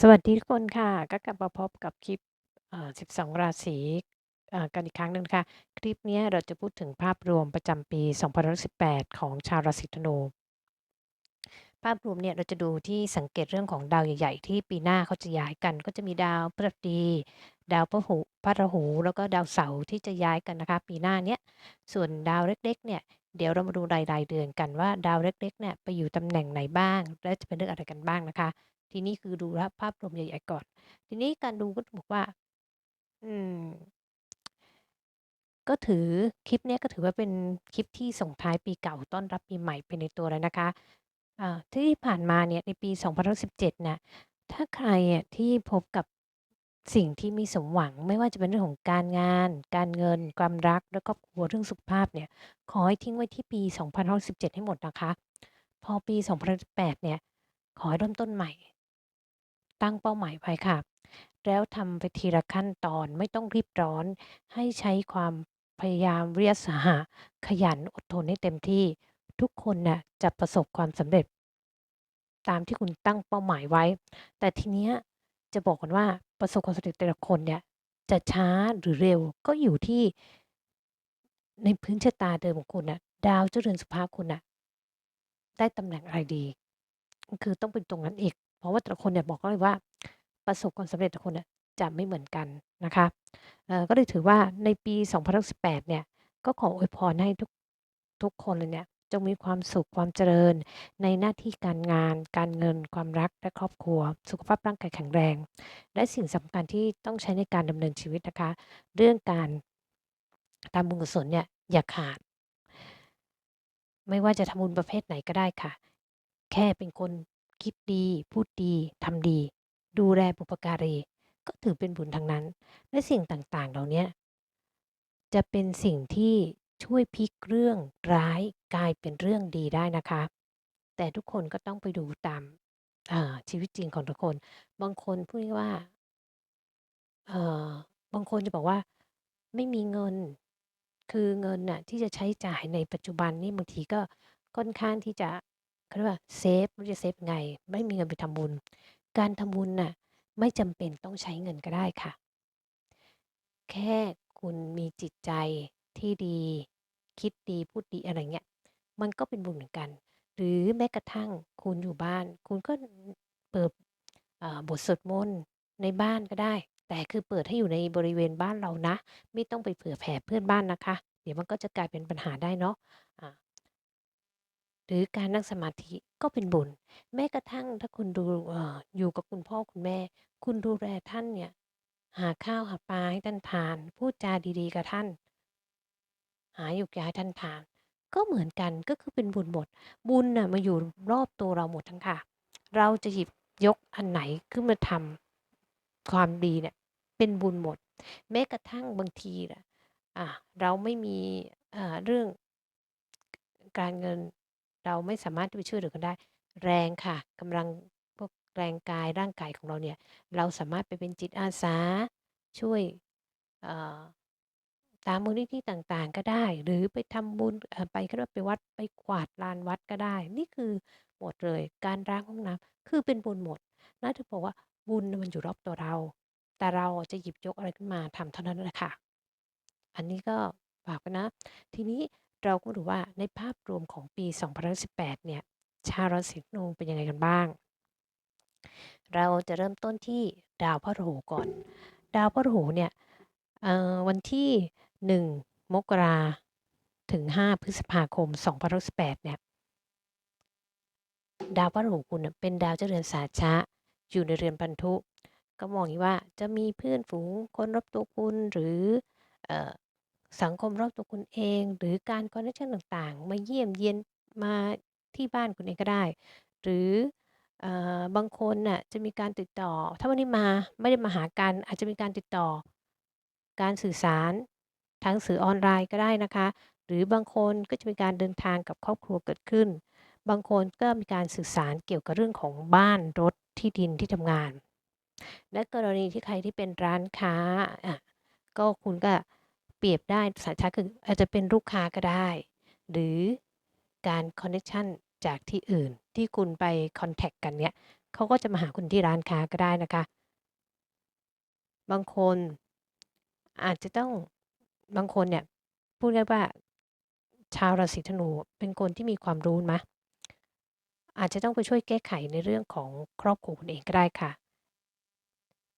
สวัสดีทุกคนค่ะ ก็กลับมาพบกับคลิป เอ่อ 12 ราศีเอ่อ กันอีกครั้งหนึ่งนะคะ คลิปเนี้ยเราจะพูดถึงภาพรวมประจำปี2018 ของชาวราศีธนู ภาพรวมเนี่ยเราจะดูที่สังเกตเรื่องของดาวใหญ่ ๆ ที่ปีหน้าเขาจะย้ายกัน ก็จะมีดาวพฤหัสบดี ดาวพระหูพระราหู แล้วก็ดาวเสาร์ที่จะย้ายกันนะคะ ปีหน้าเนี้ย ส่วนดาวเล็ก ๆ เนี่ย เดี๋ยวเรามาดูราย ๆ เดือนกันว่า ดาวเล็ก ๆ เนี่ยไปอยู่ตำแหน่งไหนบ้าง และจะเป็นเรื่องอะไรกันบ้างนะคะ ทีนี้คือดูภาพรวมใหญ่ๆก่อน ทีนี้การดูก็บอกว่า อืม ก็ถือคลิปเนี้ยก็ถือว่าเป็นคลิปที่ส่งท้ายปีเก่าต้อนรับปีใหม่ไปในตัวเลยนะคะอ่าที่ผ่านมาเนี่ยในปี 2017นะถ้าใครอะที่พบกับสิ่งที่ไม่สมหวัง ไม่ว่าจะเป็นเรื่องของการงาน การเงิน ความรัก และครอบครัวเรื่องสุขภาพเนี่ย ขอให้ทิ้งไว้ที่ปี 2017 ให้หมดนะคะ พอปี 2018 เนี่ย ขอให้เริ่มต้นใหม่ ตั้งเป้าหมายไว้ค่ะ แล้วทำไปทีละขั้นตอนไม่ต้องรีบร้อน ให้ใช้ความพยายามวิริยะสหะ ขยันอดทนให้เต็มที่ ทุกคนน่ะจะประสบความสำเร็จ ตามที่คุณตั้งเป้าหมายไว้ แต่ทีเนี้ยจะบอกก่อนว่า ประสบความสำเร็จแต่ละคนเนี่ย จะช้าหรือเร็วก็อยู่ที่ ในพื้นชะตาเดิมของคุณน่ะ ดาวเจ้าเรือนสุภาพคุณน่ะ ได้ตำแหน่งอะไรดี คือต้องเป็นตรงนั้นอีก เพราะว่าแต่ละคนเนี่ยบอกเลยว่า ประสบความสำเร็จแต่ละคนเนี่ยจะไม่เหมือนกันนะคะก็เลยถือว่าในปี 2018 เนี่ย ก็ขออวยพรให้ทุกทุกคนเลยเนี่ยจงมีความสุขความเจริญ ในหน้าที่การงาน การเงิน ความรักและครอบครัว สุขภาพร่างกายแข็งแรง และสิ่งสำคัญที่ต้องใช้ในการดำเนินชีวิตนะคะ เรื่องการทำบุญกุศลเนี่ยอย่าขาด ไม่ว่าจะทำบุญประเภทไหนก็ได้ค่ะ แค่เป็นคน คิดดี พูดดี ทำดี ดูแลบุพการี ก็ถือเป็นบุญทั้งนั้น และสิ่งต่างๆ เหล่าเนี้ย จะเป็นสิ่งที่ช่วยพลิกเรื่องร้ายกลายเป็นเรื่องดีได้นะคะ แต่ทุกคนก็ต้องไปดูตาม อ่า ชีวิตจริงของทุกคน บางคนพูดว่า เอ่อ บางคนจะบอกว่า ไม่มีเงิน คือเงินน่ะที่จะใช้จ่ายในปัจจุบันนี่บางทีก็ค่อนข้างที่จะ เขาเรียกว่าเซฟไม่รู้จะเซฟไง ไม่มีเงินไปทำบุญ การทำบุญน่ะไม่จำเป็นต้องใช้เงินก็ได้ค่ะ แค่คุณมีจิตใจที่ดี คิดดีพูดดีอะไรเงี้ยมันก็เป็นบุญเหมือนกัน หรือแม้กระทั่งคุณอยู่บ้าน คุณก็เปิดบทสวดมนต์ในบ้านก็ได้ แต่คือเปิดให้อยู่ในบริเวณบ้านเรานะ ไม่ต้องไปเผื่อแผ่เพื่อนบ้านนะคะ เดี๋ยวมันก็จะกลายเป็นปัญหาได้เนาะอ่า หรือการนั่งสมาธิก็เป็นบุญ แม้กระทั่งถ้าคุณดูเอ่ออยู่กับคุณพ่อคุณแม่ คุณดูแลท่านเนี่ย หาข้าวหาปลาให้ท่านทาน พูดจาดีๆ กับท่าน หาหยูกยาให้ท่านทาน ก็เหมือนกันก็คือเป็นบุญหมด บุญน่ะมาอยู่รอบตัวเราหมดทั้งค่ะ เราจะหยิบยกอันไหนขึ้นมาทำความดีเนี่ย เป็นบุญหมด แม้กระทั่งบางทีน่ะอ่าเราไม่มีอ่าเรื่องการเงิน เราไม่สามารถที่ไปช่วยเหลือกันได้ แรงค่ะกำลังพวกแรงกายร่างกายของเราเนี่ย เราสามารถไปเป็นจิตอาสาช่วยตามมูลนิธิต่างๆ ก็ได้ หรือไปทำบุญไปกว่าไปวัดไปกวาดลานวัดก็ได้ นี่คือหมดเลย การล้างห้องน้ำคือเป็นบุญหมดน่าจะบอกว่าบุญมันอยู่รอบตัวเรา แต่เราจะหยิบยกอะไรขึ้นมาทำเท่านั้นแหละค่ะ อันนี้ก็ฝากไว้นะ ทีนี้ เราก็ดูว่าในภาพรวมของปี 2018 เนี่ย ชาวราศีธนูเป็นยังไงกันบ้าง เราจะเริ่มต้นที่ดาวพฤหัสก่อน ดาวพฤหัสเนี่ยวันที่ 1 มกราถึง 5 พฤษภาคม 2018 เนี่ย ดาวพฤหัสคุณน่ะเป็นดาวเจ้าเรือนสาชะ อยู่ในเรือนพันธุ ก็มองว่าจะมีเพื่อนฝูงคนรอบตัวคุณหรืออ สังคมรอบตัวคุณเอง หรือการคอนเน็กชันต่าง ๆ มาเยี่ยมเยียน มาที่บ้านคุณเองก็ได้ หรือ เอ่อ บางคนน่ะจะมีการติดต่อ ถ้าวันนี้มา ไม่ได้มาหากัน อาจจะมีการติดต่อ การสื่อสารทางสื่อออนไลน์ก็ได้นะคะ หรือบางคนก็จะมีการเดินทางกับครอบครัวเกิดขึ้น บางคนก็มีการสื่อสารเกี่ยวกับเรื่องของบ้าน รถ ที่ดิน ที่ทำงาน และกรณีที่ใครที่เป็นร้านค้า อะ ก็คุณก็ เปรียบได้สาชะคืออาจจะเป็นลูกค้าก็ได้ หรือการคอนเน็กชันจากที่อื่นที่คุณไปคอนแท็กต์กันเนี่ยเขาก็จะมาหาคุณที่ร้านค้าก็ได้นะคะ บางคนอาจจะต้องบางคนเนี่ยพูดง่ายว่าชาวราศีธนูเป็นคนที่มีความรู้ไหมอาจจะต้องไปช่วยแก้ไขในเรื่องของครอบครัวคุณเองก็ได้ค่ะ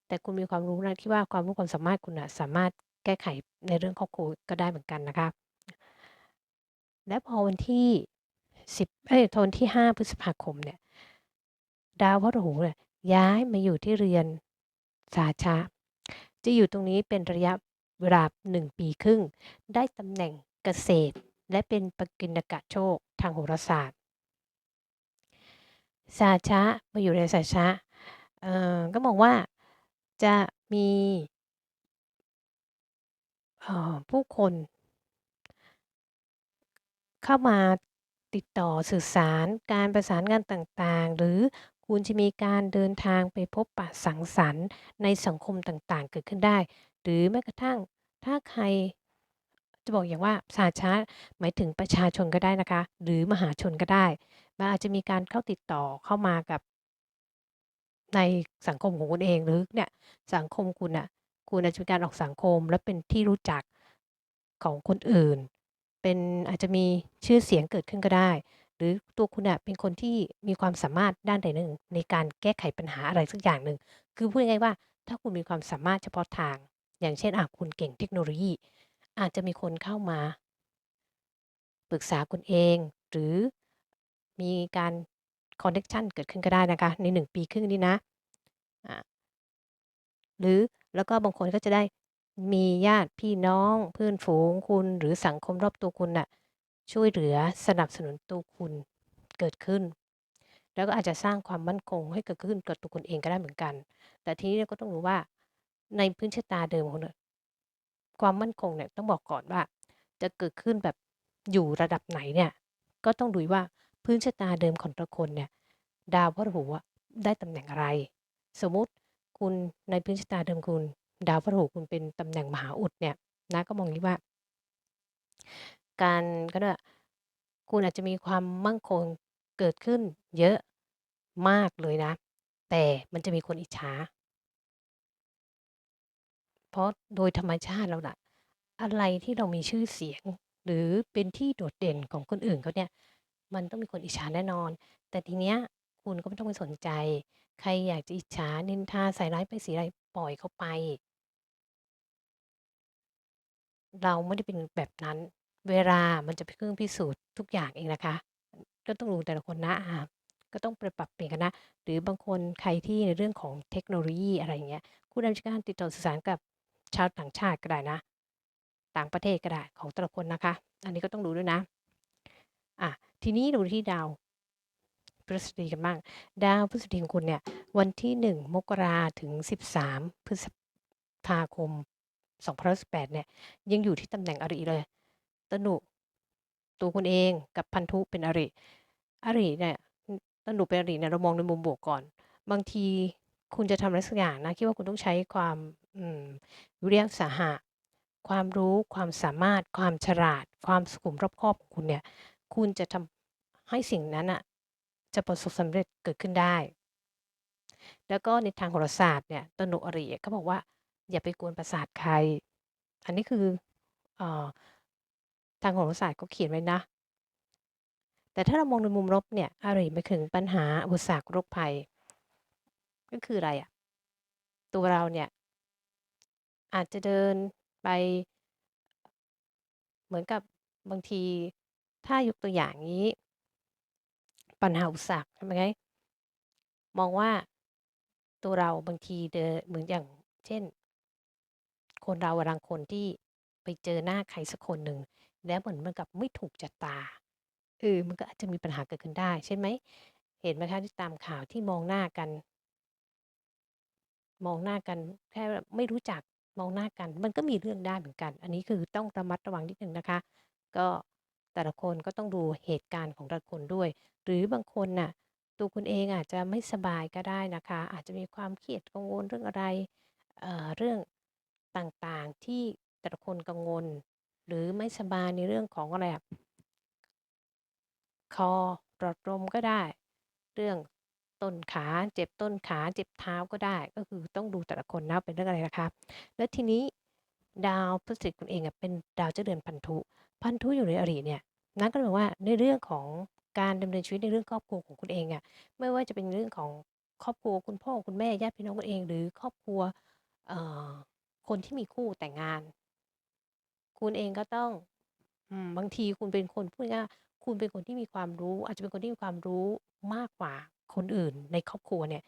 แต่คุณมีความรู้นะที่ว่าความรู้ความสามารถคุณนะสามารถ แก้ไขในเรื่องครอบครัวก็ได้เหมือนกันนะคะ และพอวันที่ 10เอ้ยวันที่ 5 พฤษภาคมเนี่ยดาวพฤหัสเนี่ยย้ายมาอยู่ที่เรือนสาชาจะอยู่ตรงนี้เป็นระยะเวลา1ปีครึ่ง ได้ตำแหน่งเกษตร และเป็นปกินกะโชคทางโหราศาสตร์ สาชะมาอยู่ในสาชะเอ่อก็มองว่าจะมี ผู้คน เข้ามาติดต่อสื่อสารการประสานงานต่างๆ หรือคุณจะมีการเดินทางไปพบปะสังสรรค์ในสังคมต่างๆ เกิดขึ้นได้ หรือแม้กระทั่งถ้าใครจะบอกอย่างว่าสาชาหมายถึงประชาชนก็ได้นะคะ หรือมหาชนก็ได้มันอาจจะมีการเข้าติดต่อเข้ามากับในสังคมของคุณเองหรือเนี่ยสังคมคุณน่ะ คุณอาจจะมีการออกสังคม และเป็นที่รู้จักของคนอื่น เป็นอาจจะมีชื่อเสียงเกิดขึ้นก็ได้ หรือตัวคุณน่ะเป็นคนที่มีความสามารถด้านใดหนึ่ง ในการแก้ไขปัญหาอะไรสักอย่างหนึ่ง คือพูดง่ายๆว่า ถ้าคุณมีความสามารถเฉพาะทาง อย่างเช่นอะคุณเก่งเทคโนโลยี อาจจะมีคนเข้ามา ปรึกษาคุณเอง หรือมีการคอนเน็ชันเกิดขึ้นก็ได้นะคะ ใน 1 ปีครึ่งนี้นะอ่าหรือ แล้วก็บางคนก็จะได้มีญาติพี่น้องเพื่อนฝูงคุณ หรือสังคมรอบตัวคุณน่ะช่วยเหลือสนับสนุนตัวคุณเกิดขึ้น แล้วก็อาจจะสร้างความมั่นคงให้เกิดขึ้นกับตัวคุณเองก็ได้เหมือนกัน แต่ทีนี้เราก็ต้องรู้ว่าในพื้นชะตาเดิมของเราความมั่นคงเนี่ยต้องบอกก่อนว่า จะเกิดขึ้นแบบอยู่ระดับไหนเนี่ย ก็ต้องดูว่าพื้นชะตาเดิมของต่ละคนเนี่ย ดาวพฤหัสอะได้ตำแหน่งอะไร สมมติ คุณในพื้นชะตาเดิมคุณ ดาวพฤหัสคุณเป็นตำแหน่งมหาอุดเนี่ยนะก็มองอย่างนี้ว่า การก็ได้คุณอาจจะมีความมั่นคงเกิดขึ้นเยอะมากเลยนะ แต่มันจะมีคนอิจฉา เพราะโดยธรรมชาติเราน่ะอะไรที่เรามีชื่อเสียง หรือเป็นที่โดดเด่นของคนอื่นเขาเนี่ย มันต้องมีคนอิจฉาแน่นอน แต่ทีเนี้ยคุณก็ไม่ต้องไปสนใจ ใครอยากจะอิจฉา นินทา ใส่ร้าย ป้ายสีอะไร ปล่อยเขาไป เราไม่ได้เป็นแบบนั้น เวลามันจะเป็นเครื่องพิสูจน์ทุกอย่างเองนะคะ ก็ต้องดูแต่ละคนนะอ่าก็ต้องไปปรับเปลี่ยนกันนะ หรือบางคนใครที่ในเรื่องของเทคโนโลยีอะไรอย่างเงี้ย คุณอาจจะการติดต่อสื่อสารกับชาวต่างชาติก็ได้นะ ต่างประเทศก็ได้ของแต่ละคนนะคะ อันนี้ก็ต้องดูด้วยนะ อะ ทีนี้ดูที่ดาว พฤษฎีกันบ้าง ดาวพฤษฎีของคุณเนี่ย วันที่ 1 มกราถึง 13 พฤษภาคม2018เนี่ย ยังอยู่ที่ตำแหน่งอริเลย ตนุตัวคุณเองกับพันธุเป็นอริ อริเนี่ยตนุเป็นอริเนี่ยเรามองในมุมบวกก่อน บางทีคุณจะทำอะไรสักอย่างนะคิดว่าคุณต้องใช้ความวิริยะสาหะ ความรู้ความสามารถ ความฉลาด ความสุขุมรอบคอบของคุณเนี่ย คุณจะทำให้สิ่งนั้นอะ จะประสบสำเร็จเกิดขึ้นได้ แล้วก็ในทางโหราศาสตร์เนี่ยตนุอริเขาบอกว่า อย่าไปกวนประสาทใคร อันนี้คืออทางโหราศาสตร์เขาเขียนไว้นะ แต่ถ้าเรามองในมุมลบเนี่ยอริไม่ถึงปัญหาอุปสรรคโรคภัย ก็คืออะไรอะตัวเราเนี่ยอาจจะเดินไปเหมือนกับบางทีถ้ายกตัวอย่างนี้ ปัญหาอุปสรรคใช่ไหมมองว่าตัวเราบางทีเดินเหมือนอย่าง เช่น คนเราบางคนที่ไปเจอหน้าใครสักคนหนึ่งแล้วเหมือนมันกับไม่ถูกจัดตาเออมันก็อาจจะมีปัญหาเกิดขึ้นได้ใช่ไหมเห็นไหมคะที่ตามข่าวที่มองหน้ากัน มองหน้ากันแค่ไม่รู้จักมองหน้ากัน มันก็มีเรื่องได้เหมือนกัน อันนี้คือต้องระมัดระวังนิดหนึ่งนะคะ ก็ แต่ละคนก็ต้องดูเหตุการณ์ของแต่ละคนด้วย หรือบางคนน่ะตัวคุณเองอาจจะไม่สบายก็ได้นะคะ อาจจะมีความเครียดกังวลเรื่องอะไรเอ่อเรื่องต่างๆที่แต่ละคนกังวล หรือไม่สบายในเรื่องของอะไรอะคอหลอดลมก็ได้ เรื่องต้นขาเจ็บต้นขาเจ็บเท้าก็ได้ ก็คือต้องดูแต่ละคนนะเป็นเรื่องอะไรนะคะ แล้วทีนี้ดาวพฤศจิกคุณเองอะเป็นดาวเจ้าเดือนพันธุ พันธุอยู่ในอริเนี่ย นั่นก็แปลว่าในเรื่องของการดำเนินชีวิตในเรื่องครอบครัวของคุณเองอะไม่ว่าจะเป็นเรื่องของครอบครัวคุณพ่อคุณแม่ญาติพี่น้องคุณเอง หรือครอบครัวเอ่อคนที่มีคู่แต่งงาน คุณเองก็ต้องอืมบางทีคุณเป็นคนพูดง่ายๆคุณเป็นคนที่มีความรู้ อาจจะเป็นคนที่มีความรู้มากกว่าคนอื่นในครอบครัวเนี่ย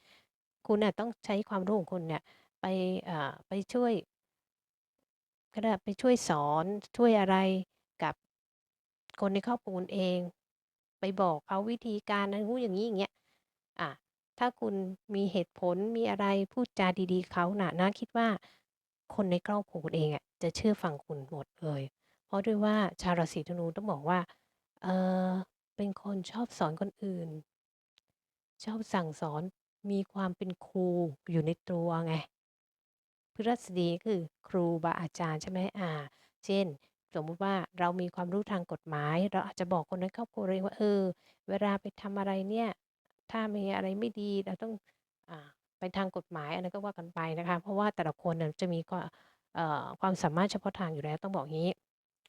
คุณน่ะต้องใช้ความรู้ของคุณเนี่ย ไปเอ่อไปช่วย ก็ได้ไปช่วยสอนช่วยอะไร คนในครอบครัวคุณเอง ไปบอกเขาวิธีการนั้นนู้อย่างนี้อย่างเงี้ยอะถ้าคุณมีเหตุผลมีอะไรพูดจาดี ๆเขาน่ะนะคิดว่า คนในครอบครัวคุณเองอะจะเชื่อฟังคุณหมดเลย เพราะด้วยว่าชาวราศีธนูต้องบอกว่าเออเป็นคนชอบสอนคนอื่น ชอบสั่งสอนมีความเป็นครูอยู่ในตัวไง พฤหัสบดีคือครูบาอาจารย์ใช่ไหมอ่า เช่น สมมุติว่าเรามีความรู้ทางกฎหมาย เราอาจจะบอกคนในครอบครัวเองว่าเออ เวลาไปทำอะไรเนี่ย ถ้ามีอะไรไม่ดีเราต้องอ่าไปทางกฎหมายอันนั้นก็ว่ากันไปนะคะ เพราะว่าแต่ละคนน่ะจะมีความเอ่อความสามารถเฉพาะทางอยู่แล้วต้องบอกงี้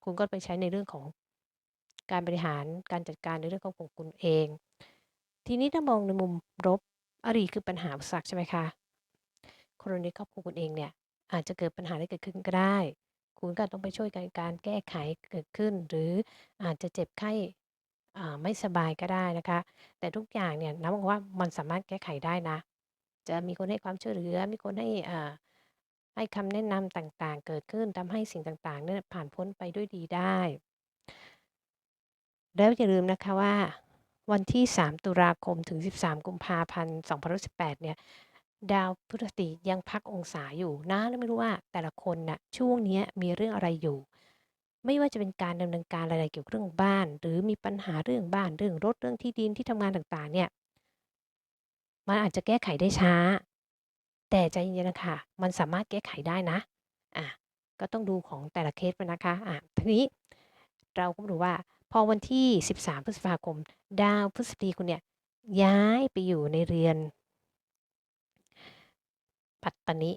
คุณก็ไปใช้ในเรื่องของการบริหารการจัดการในเรื่องของคุณเอง ทีนี้ถ้ามองในมุมลบอริคือปัญหาอุปสรรคใช่ไหมคะคนในครอบครัวคุณเองเนี่ยอาจจะเกิดปัญหาได้เกิดขึ้นก็ได้ คุณก็ต้องไปช่วยกันการแก้ไขเกิดขึ้น หรืออาจจะเจ็บไข้ไม่สบายก็ได้นะคะ แต่ทุกอย่างเนี่ยน้ำบอกว่ามันสามารถแก้ไขได้นะ จะมีคนให้ความช่วยเหลือ มีคนให้ให้คำแนะนำต่างๆ เกิดขึ้นทำให้สิ่งต่างๆเนี่ยผ่านพ้นไปด้วยดีได้ แล้วอย่าลืมนะคะว่า วันที่ 3 ตุลาคมถึง 13 กุมภาพันธ์ 2018 เนี่ย ดาวพฤหัสบดียังพักองศาอยู่นะแล้วไม่รู้ว่าแต่ละคนน่ะช่วงนี้มีเรื่องอะไรอยู่ ไม่ว่าจะเป็นการดำเนินการอะไรเกี่ยวกับเรื่องบ้าน หรือมีปัญหาเรื่องบ้านเรื่องรถเรื่องที่ดินที่ทำงานต่างๆ เนี่ย มันอาจจะแก้ไขได้ช้า แต่ใจเย็นๆนะคะมันสามารถแก้ไขได้นะอะก็ต้องดูของแต่ละเคสไปนะคะอะทีนี้เราก็มาดูว่า พอวันที่ 13 พฤษภาคม ดาวพฤษฎีคุณเนี่ยย้ายไปอยู่ในเรือน ปัตตานิ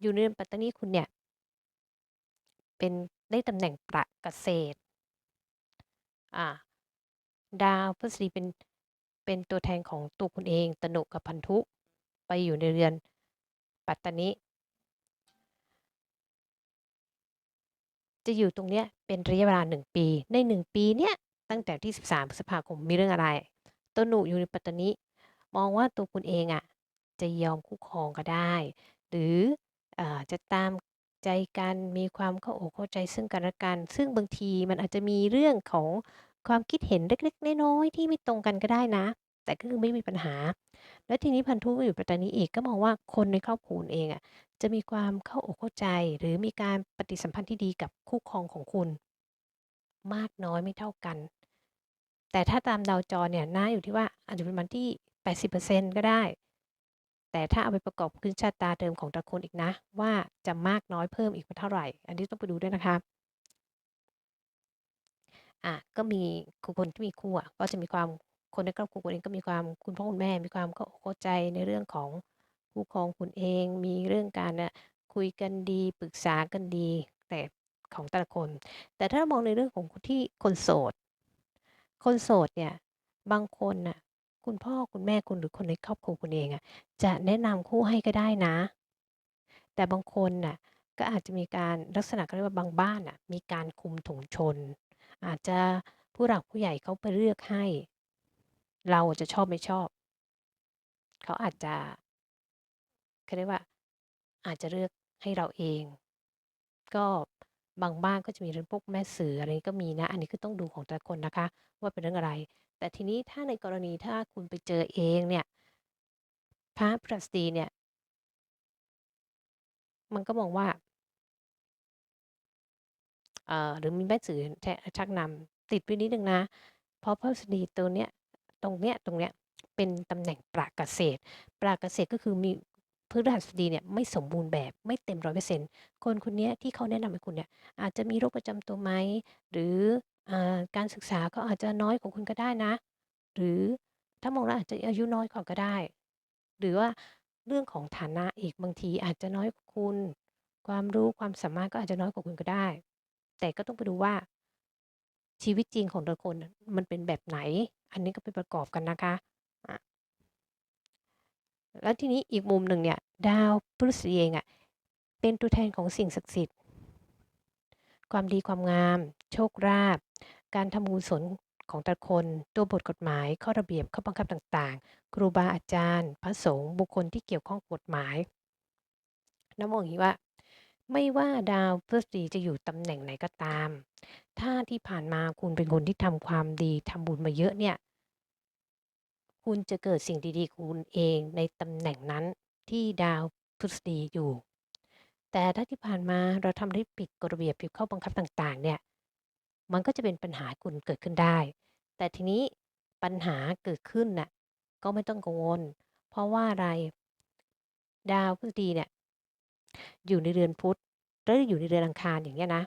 อยู่ในเรือนปัตตานิคุณเนี่ย เป็นได้ตำแหน่งประเกษตรอ่าดาวพฤษฎีเป็นเป็นตัวแทนของตัวคุณเอง ตนุกับพันธุไปอยู่ในเรือนปัตตานิจะอยู่ตรงเนี้ยเป็นระยะเวลา1ปี ใน1ปีเนี้ยตั้งแต่ที่ 13พฤษภาคมมีเรื่องอะไรตัวหนุอยู่ในปัตตานิมองว่าตัวคุณเองอะ จะยอมคู่ครองก็ได้ หรืออจะตามใจกันมีความเข้าอกเข้าใจซึ่งกันและกัน ซึ่งบางทีมันอาจจะมีเรื่องของความคิดเห็นเล็กๆน้อยๆที่ไม่ตรงกันก็ได้นะ แต่ก็คือไม่มีปัญหา แล้วทีนี้พันธุก็อยู่ปัตตานีอีกก็มองว่าคนในครอบครัวเองอะจะมีความเข้าอกเข้าใจ หรือมีการปฏิสัมพันธ์ที่ดีกับคู่ครองของคุณ มากน้อยไม่เท่ากัน แต่ถ้าตามดาวจรเนี่ยน่าอยู่ที่ว่าอาจจะเป็นมันที่ 80%ก็ได้ แต่ถ้าเอาไปประกอบพื้นชะตาเดิมของแต่ละคนอีกนะ ว่าจะมากน้อยเพิ่มอีกเท่าไหร่ อันนี้ต้องไปดูด้วยนะคะอะก็มีคนที่มีคู่อะก็จะมีความคนในครอบครัวเองก็มีความคุณพ่อคุณแม่มีความเข้าใจในเรื่องของคู่ครองคุณเอง มีเรื่องการน่ะคุยกันดีปรึกษากันดี แต่ของแต่ละคน แต่ถ้ามองในเรื่องของคนที่คนโสด คนโสดเนี่ยบางคนน่ะ คุณพ่อคุณแม่คุณหรือคนในครอบครัวคุณเองอะจะแนะนำคู่ให้ก็ได้นะ แต่บางคนน่ะก็อาจจะมีการลักษณะเขาเรียกว่าบางบ้านน่ะมีการคุมถุงชน อาจจะผู้หลักผู้ใหญ่เขาไปเลือกให้ เราจะชอบไม่ชอบ เขาอาจจะเขาเรียกว่า อาจจะเลือกให้เราเอง ก็บางบ้านก็จะมีเรื่องพวกแม่สื่ออะไรก็มีนะ อันนี้คือต้องดูของแต่ละคนนะคะ ว่าเป็นเรื่องอะไร แต่ทีนี้ถ้าในกรณีถ้าคุณไปเจอเองเนี่ยพระพฤหัสบดีเนี่ย มันก็มองว่าเอ่อหรือมีแม่สื่อแชชักนำติดไว้นิดหนึ่งนะ เพราะพฤหัสบดีตัวเนี้ยตรงเนี้ยตรงเนี้ยเป็นตำแหน่งประเกษตรประเกษตรก็คือมีพฤหัสบดีเนี่ยไม่สมบูรณ์แบบไม่เต็ม100%คนคนเนี้ยที่เขาแนะนำให้คุณเนี่ยอาจจะมีโรคประจำตัวไหมหรือ อ่า การศึกษาเขาอาจจะน้อยกว่าคุณก็ได้นะ หรือถ้ามองแล้วอาจจะอายุน้อยกว่าก็ได้ หรือว่าเรื่องของฐานะอีก บางทีอาจจะน้อยกว่าคุณ ความรู้ ความสามารถก็อาจจะน้อยกว่าคุณก็ได้ แต่ก็ต้องไปดูว่า ชีวิตจริงของแต่ละคนน่ะ มันเป็นแบบไหน อันนี้ก็ไปประกอบกันนะคะอะแล้วทีนี้อีกมุมหนึ่งเนี่ย ดาวพฤหัสบดีเองอะ เป็นตัวแทนของสิ่งศักดิ์สิทธิ์ ความดี ความงาม โชคลาภ การทำบุญกุศลของแต่ละคน ตัวบทกฎหมาย ข้อระเบียบ ข้อบังคับต่างๆ ครูบาอาจารย์ พระสงฆ์บุคคลที่เกี่ยวข้องกับกฎหมาย น้ำมองอย่างนี้ว่า ไม่ว่าดาวพฤหัสบดีจะอยู่ตำแหน่งไหนก็ตาม ถ้าที่ผ่านมาคุณเป็นคนที่ทำความดีทำบุญมาเยอะเนี่ย คุณจะเกิดสิ่งดีๆคุณเองในตำแหน่งนั้นที่ดาวพฤหัสบดีอยู่ แต่ถ้าที่ผ่านมาเราทำได้ผิดกฎระเบียบผิดข้อบังคับต่าง ๆ เนี่ย มันก็จะเป็นปัญหาคุณเกิดขึ้นได้ แต่ทีนี้ปัญหาเกิดขึ้นน่ะก็ไม่ต้องกังวล เพราะว่าอะไร ดาวพฤหัสบดีเนี่ย อยู่ในเรือนพุธแล้วอยู่ในเรือนอังคารอย่างเงี้ยนะ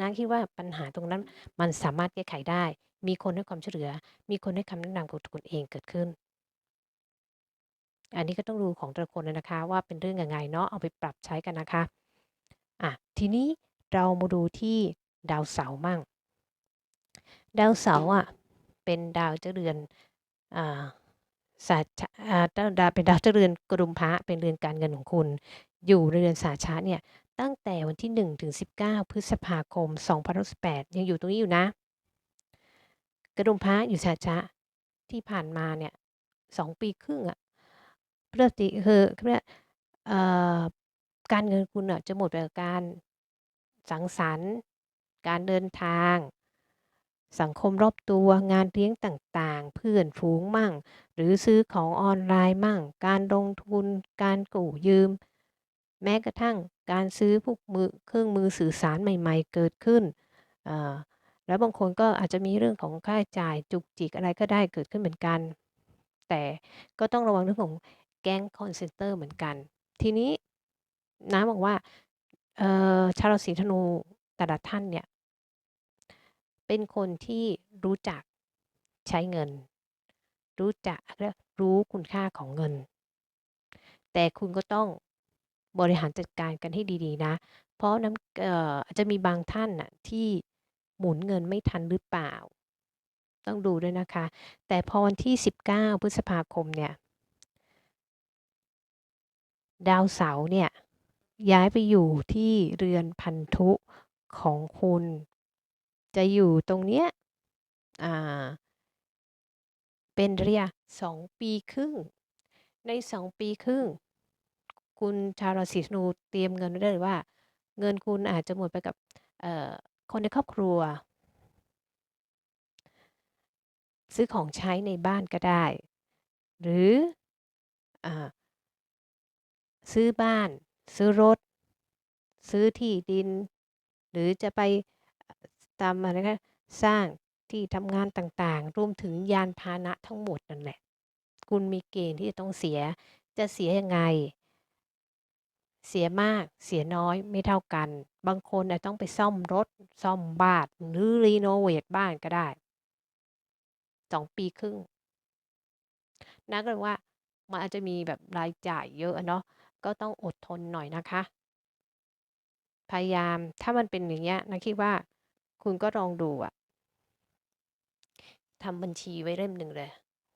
นางคิดว่าปัญหาตรงนั้นมันสามารถแก้ไขได้ มีคนให้ความช่วยเหลือ มีคนให้คำแนะนำกับคุณเองเกิดขึ้น อันนี้ก็ต้องดูของแต่ละคนนะคะ ว่าเป็นเรื่องยังไงเนาะเอาไปปรับใช้กันนะคะอะทีนี้เรามาดูที่ ดาวเสาร์มั่ง ดาวเสาร์อะเป็นดาวเจรือนอ่าสาชะอ่าดาวเป็นดาวเจรือนกรุมพระเป็นเรือนการเงินของคุณ อยู่ในเรือนสาชะเนี่ยตั้งแต่วันที่ 1 ถึง 19 พฤษภาคม2018ยังอยู่ตรงนี้อยู่นะ กระดุมพระอยู่สาชะที่ผ่านมาเนี่ยสองปีครึ่งอะพฤหัสบดีคือเขาเรียกเอ่อการเงินคุณอะจะหมดไปกับการสังสรรค์ การเดินทาง สังคมรอบตัวงานเลี้ยงต่างๆ เพื่อนฝูงมั่ง หรือซื้อของออนไลน์มั่ง การลงทุน การกู้ยืม แม้กระทั่งการซื้อพวกมือเครื่องมือสื่อสารใหม่ ๆ เกิดขึ้น แล้วบางคนก็อาจจะมีเรื่องของค่าใช้จ่ายจุกจิกอะไรก็ได้เกิดขึ้นเหมือนกัน แต่ก็ต้องระวังเรื่องของแก๊งคอนเซนเตอร์เหมือนกัน ทีนี้น้าบอกว่าชาวราศีธนู แต่ละท่านเนี่ย เป็นคนที่รู้จักใช้เงิน รู้จักเรียกรู้คุณค่าของเงิน แต่คุณก็ต้องบริหารจัดการกันให้ดีๆนะ เพราะน้ำเอ่ออาจจะมีบางท่านน่ะที่หมุนเงินไม่ทันหรือเปล่า ต้องดูด้วยนะคะ แต่พอวันที่ 19 พฤษภาคมเนี่ย ดาวเสาร์เนี่ยย้ายไปอยู่ที่เรือนพันธุ ของคุณ จะอยู่ตรงเนี้ยอ่า เป็นเระยสองปีครึ่ง ในสองปีครึ่ง คุณชาวราศีธนูเตรียมเงินไว้ได้เลยว่า เงินคุณอาจจะหมดไปกับคนในครอบครัว ซื้อของใช้ในบ้านก็ได้ หรืออซื้อบ้าน ซื้อรถ ซื้อที่ดิน หรือจะไปตามอะไรนะสร้างที่ทำงานต่างๆ รวมถึงยานพาหนะทั้งหมดนั่นแหละ คุณมีเกณฑ์ที่จะต้องเสีย จะเสียยังไง เสียมาก เสียน้อยไม่เท่ากัน บางคนอาจต้องไปซ่อมรถ ซ่อมบ้านหรือรีโนเวทบ้านก็ได้ สองปีครึ่งนะก็เลยว่ามันอาจจะมีแบบรายจ่ายเยอะเนาะ ก็ต้องอดทนหน่อยนะคะ พยายาม ถ้ามันเป็นอย่างเงี้ยนะคิดว่าคุณก็ลองดูอะทำบัญชีไว้เล่มหนึ่งเลย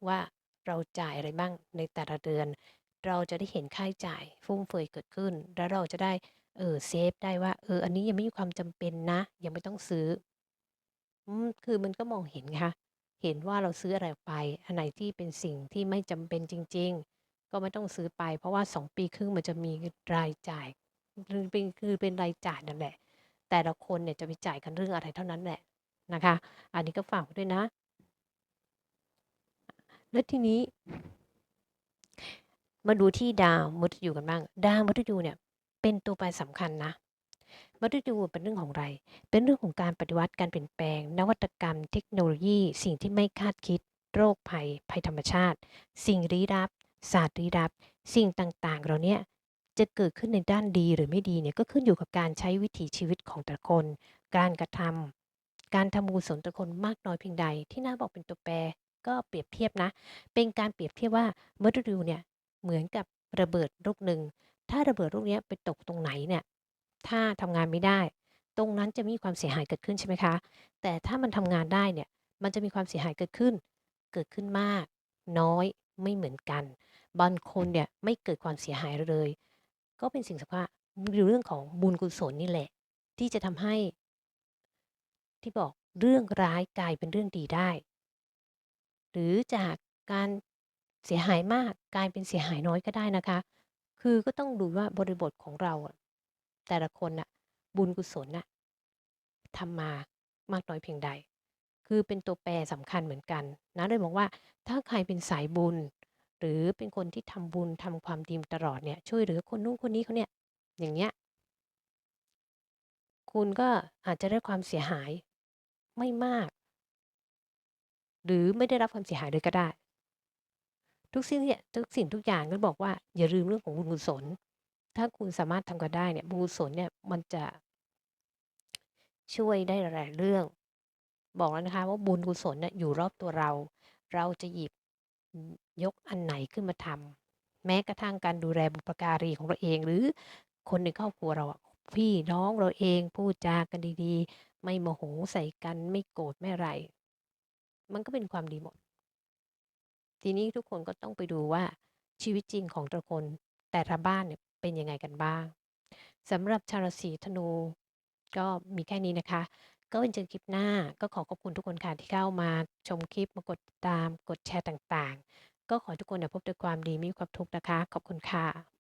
ว่าเราจ่ายอะไรบ้างในแต่ละเดือน เราจะได้เห็นค่าใช้จ่ายฟุ่มเฟือยเกิดขึ้น แล้วเราจะได้เออเซฟได้ว่าเอออันนี้ยังไม่มีความจำเป็นนะ ยังไม่ต้องซื้ออืมคือมันก็มองเห็นไงคะเห็นว่าเราซื้ออะไรไป อันไหนที่เป็นสิ่งที่ไม่จำเป็นจริง ๆ ก็ไม่ต้องซื้อไป เพราะว่า2ปีครึ่งมันจะมีรายจ่าย คือเป็นคือเป็นรายจ่ายนั่นแหละ แต่ละคนเนี่ยจะไปจ่ายกันเรื่องอะไรเท่านั้นแหละนะคะ อันนี้ก็ฝากด้วยนะ แล้วทีนี้ มาดูที่ดาวมฤตยูกันบ้าง ดาวมฤตยูเนี่ยเป็นตัวแปรสำคัญนะมฤตยูเป็นเรื่องของอะไร เป็นเรื่องของการปฏิวัติการเปลี่ยนแปลง นวัตกรรม เทคโนโลยี สิ่งที่ไม่คาดคิด โรคภัย ภัยธรรมชาติ สิ่งลี้ลับ ศาสตร์ลี้ลับ สิ่งต่างๆเหล่าเนี้ย จะเกิดขึ้นในด้านดีหรือไม่ดีเนี่ยก็ขึ้นอยู่กับการใช้วิถีชีวิตของแต่ละคน การกระทำการทำบุญกุศลแต่ละคนมากน้อยเพียงใด ที่น้าบอกเป็นตัวแปรก็เปรียบเทียบนะ เป็นการเปรียบเทียบว่า Murderoo เนี่ยเหมือนกับระเบิดลูกหนึ่ง ถ้าระเบิดลูกเนี้ยไปตกตรงไหนเนี่ยถ้าทำงานไม่ได้ ตรงนั้นจะมีความเสียหายเกิดขึ้นใช่ไหมคะ แต่ถ้ามันทำงานได้เนี่ยมันจะมีความเสียหายเกิดขึ้น เกิดขึ้นมาก น้อยไม่เหมือนกัน บางคนเนี่ยไม่เกิดความเสียหายเลย ก็เป็นสิ่งสำคัญดูเรื่องของบุญกุศลนี่แหละ ที่จะทำให้ ที่บอกเรื่องร้ายกลายเป็นเรื่องดีได้ หรือจากการเสียหายมากกลายเป็นเสียหายน้อยก็ได้นะคะ คือก็ต้องดูว่าบริบทของเรา แต่ละคนน่ะ บุญกุศลน่ะทำมามากน้อยเพียงใด คือเป็นตัวแปรสำคัญเหมือนกันนะเลยมองว่า ถ้าใครเป็นสายบุญ หรือเป็นคนที่ทำบุญทำความดีตลอดเนี่ยช่วยเหลือคนนู้นคนนี้เขาเนี่ยอย่างเงี้ยคุณก็อาจจะได้ความเสียหายไม่มาก หรือไม่ได้รับความเสียหายเลยก็ได้ ทุกสิ่งเนี่ยทุกสิ่งทุกอย่างก็บอกว่า อย่าลืมเรื่องของบุญกุศลถ้าคุณสามารถทำกันได้เนี่ยบุญกุศลเนี่ยมันจะช่วยได้หลายเรื่อง บอกแล้วนะคะว่าบุญกุศลเนี่ยอยู่รอบตัวเรา เราจะหยิบ ยกอันไหนขึ้นมาทำแม้กระทั่งการดูแลบุพการีของเราเอง หรือคนในครอบครัวเราพี่น้องเราเองพูดจากันดีๆ ไม่โมโหใส่กันไม่โกรธไม่อะไร มันก็เป็นความดีหมด ทีนี้ทุกคนก็ต้องไปดูว่าชีวิตจริงของแต่ละคนแต่ละบ้านเนี่ยเป็นยังไงกันบ้างสำหรับชาวราศีธนูก็มีแค่นี้นะคะ ก็เป็นเจอคลิปหน้า ก็ขอขอบคุณทุกคนค่ะที่เข้ามาชมคลิปมากดติดตามกดแชร์ต่างๆ ก็ขอทุกคนเนี่ยพบแต่ความดีไม่มีความทุกข์นะคะ ขอบคุณค่ะ